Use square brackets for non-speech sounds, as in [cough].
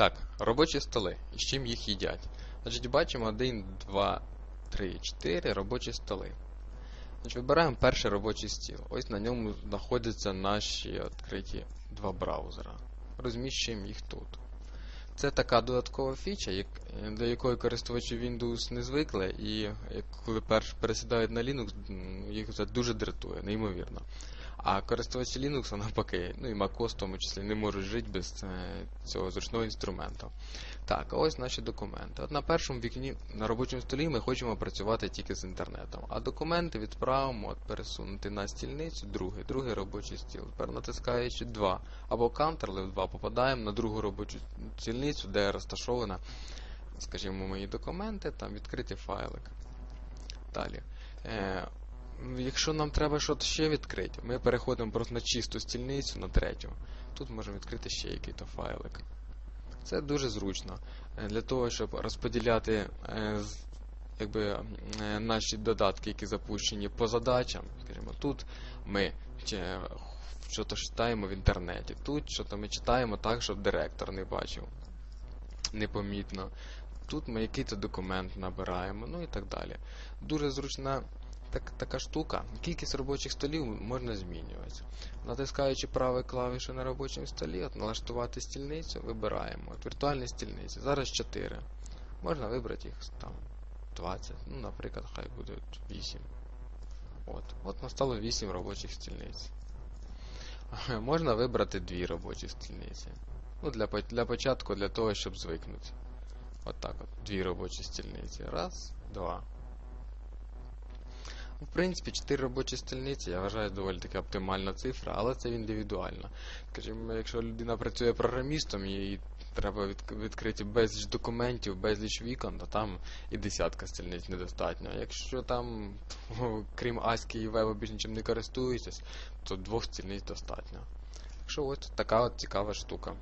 Так, робочі столи. І з чим їх їдять? Значить, бачимо 1, 2, 3, 4 робочі столи. Значить, вибираємо перший робочий стіл. Ось на ньому знаходяться наші відкриті два браузера. Розміщуємо їх тут. Це така додаткова фіча, до якої користувачі Windows не звикли, і як коли перш пересідають на Linux, їх це дуже дратує, неймовірно. А користувачі Linux, навпаки, ну і MacOS в тому числі, не можуть жити без е, цього зручного інструменту. Так, ось наші документи. От на першому вікні на робочому столі ми хочемо працювати тільки з інтернетом. А документи відправимо от, пересунути на стільницю, другий, другий робочий стіл. Тепер натискаючи 2 або Ctrl 2 попадаємо на другу робочу стільницю, де розташована, скажімо, мої документи, там відкритий файлик. Далі. Якщо нам треба щось ще відкрити, ми переходимо просто на чисту стільницю, на третю. Тут можемо відкрити ще якийсь файлик. Це дуже зручно. Е, Для того, щоб розподіляти е, якби, е, наші додатки, які запущені по задачам. Скажімо, тут ми що-то читаємо в інтернеті, тут що-то ми читаємо так, щоб директор не бачив непомітно. Тут ми якийсь документ набираємо, ну і так далі. Дуже зручна так, така штука. Кількість робочих столів можна змінювати. Натискаючи правою клавішою на робочому столі, от налаштувати стільницю, вибираємо. От віртуальні стільниці. Зараз 4. Можна вибрати їх там 20. Ну, наприклад, хай буде 8. От. От настало 8 робочих стільниць. [laughs] Можна вибрати дві робочі стільниці. Ну, для, для початку, для того, щоб звикнути. От так от. Дві робочі стільниці. Раз, два. Ну, В принципі, 4 робочі стільниці, я вважаю, доволі таки оптимальна цифра, але це індивідуально. Скажімо, якщо людина працює програмістом, їй треба від- відкрити безліч документів, безліч вікон, то там і десятка стільниць недостатньо. Якщо там, крім Аськи і вебу, більш нічим не користуєтесь, то двох стільниць достатньо. Так що от така от цікава штука.